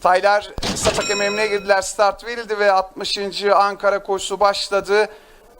Taylar Satak ememine girdiler. Start verildi ve 60. Ankara koşusu başladı.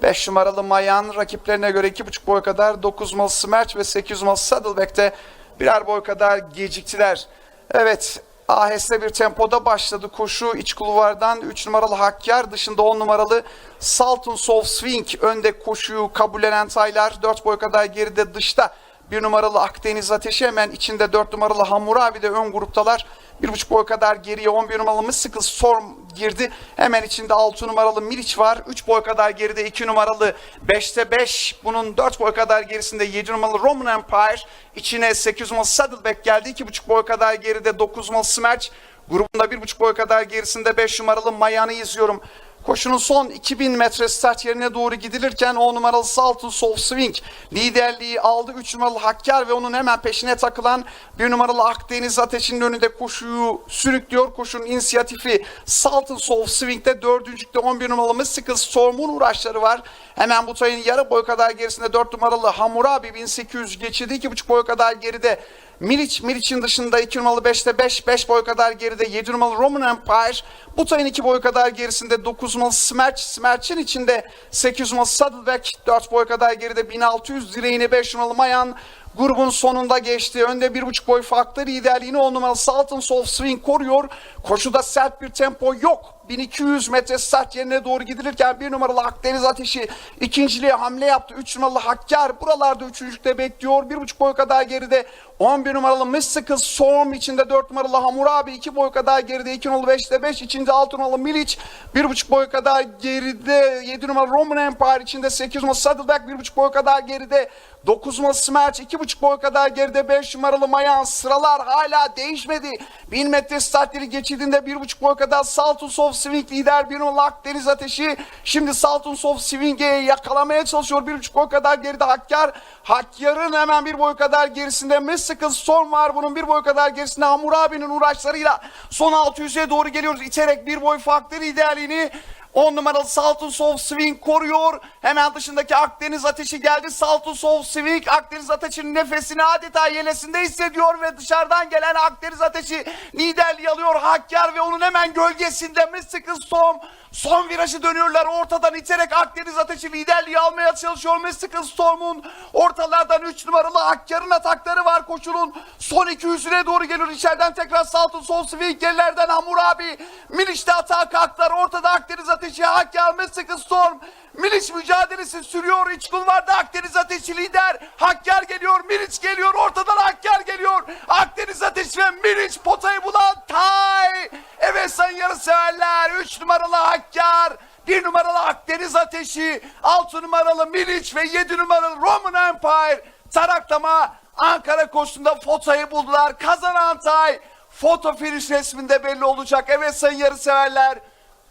5 numaralı Mayan rakiplerine göre 2,5 boy kadar 9 numaralı Smerch ve 8 numaralı Saddleback'te birer boy kadar geciktiler. Evet aheste bir tempoda başladı koşu iç kulvardan 3 numaralı Hakkar dışında 10 numaralı Salton Soul Swing önde koşuyu kabullenen Taylar 4 boy kadar geride dışta bir numaralı Akdeniz Ateşi hemen içinde 4 numaralı Hammurabi de ön gruptalar. Bir buçuk boy kadar geriye 11 numaralı Mystical Storm girdi. Hemen içinde 6 numaralı Milic var. 3 boy kadar geride 2 numaralı 5'te 5. Bunun 4 boy kadar gerisinde 7 numaralı Roman Empire. İçine 8 numaralı Saddleback geldi. 2,5 boy kadar geride 9 numaralı Smerch. Grubunda 1,5 boy kadar gerisinde 5 numaralı Mayan'ı izliyorum. Koşunun son 2000 metre start yerine doğru gidilirken 10 numaralı Salton Soul Swing liderliği aldı. 3 numaralı Hakkar ve onun hemen peşine takılan 1 numaralı Akdeniz Ateşi'nin önünde koşuyu sürüklüyor. Koşunun inisiyatifi Salton Soul Swing'de dördüncükte 11 numaralı Mystical Storm'un uğraşları var. Hemen bu tayın yarı boy kadar gerisinde 4 numaralı Hammurabi 1800 geçirdi. 2,5 boy kadar geride Milic, Milic'in dışında 2 numaralı 5'te 5, 5 boy kadar geride 7 numaralı Roman Empire. Bu tayın 2 boy kadar gerisinde 9 numaralı Smerch, Smerch'in içinde 8 numaralı Saddleback, 4 boy kadar geride 1600 direğini 5 numaralı Mayan. Grubun sonunda geçti. Önde 1,5 boy farklı liderliğini 10 numaralı Salton Soul Swing koruyor. Koşuda sert bir tempo yok. 1200 metre start yerine doğru gidilirken bir numaralı Akdeniz Ateşi ikinciliğe hamle yaptı. 3 numaralı Hakkar buralarda üçüncülükte bekliyor. Bir buçuk boy kadar geride 11 numaralı Mystical Storm içinde 4 numaralı Hammurabi 2 boy kadar geride 2 numaralı 5'te 5 içinde 6 numaralı Milic 1,5 boy kadar geride 7 numaralı Roman Empire içinde 8 numaralı Saddleback 1,5 boy kadar geride 9 numaralı Smerch 2,5 boy kadar geride 5 numaralı Mayan sıralar hala değişmedi. 1000 metre startleri geçildiğinde 1,5 boy kadar Salton Soft Swing lider 1 numaralı Akdeniz Ateşi. Şimdi Salton Soft Swing'e yakalamaya çalışıyor. 1,5 boy kadar geride Hakkar. Hakkar'ın hemen bir boy kadar gerisinde Mystical Storm var. Bunun bir boy kadar gerisinde Hammurabi'nin uğraşlarıyla son 600'e doğru geliyoruz. İterek bir boy farklı liderliğini 10 numaralı Salton Soft Swing koruyor. Hemen dışındaki Akdeniz Ateşi geldi. Salton Soft Swing Akdeniz Ateşi'nin nefesini adeta yelesinde hissediyor ve dışarıdan gelen Akdeniz Ateşi liderliği alıyor. Hakkar ve onun hemen gölgesinde Mystical Storm son virajı dönüyorlar. Ortadan iterek Akdeniz Ateşi liderliği almaya çalışıyor. Mystical Storm'un ortalardan 3 numaralı Hakkar'ın atakları var koşunun. Son 200'üne doğru geliyor. İçeriden tekrar Salton Soft Swing gerilerden Hammurabi. Miliş'te atağa kalktılar. Ortada Akdeniz Ateşi Hakkar Mystical Storm. Miliç mücadelesi sürüyor. İç kulvarda Akdeniz Ateşi lider. Hakkar geliyor. Miliç geliyor. Ortadan Hakkar geliyor. Akdeniz Ateşi ve Miliç potayı bulan Tay. Evet sayın yarı severler. 3 numaralı Hakkar. 1 numaralı Akdeniz Ateşi. 6 numaralı Miliç ve 7 numaralı Roman Empire. Taraklama Ankara koşusunda fotayı buldular. Kazanan Tay. Foto finish resminde belli olacak. Evet sayın yarı severler.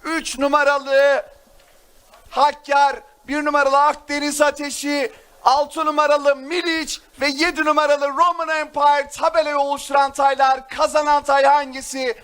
3 numaralı Hakkar, bir numaralı Akdeniz Ateşi, 6 numaralı Milic ve 7 numaralı Roman Empire tabelayı oluşturan taylar kazanan tay hangisi?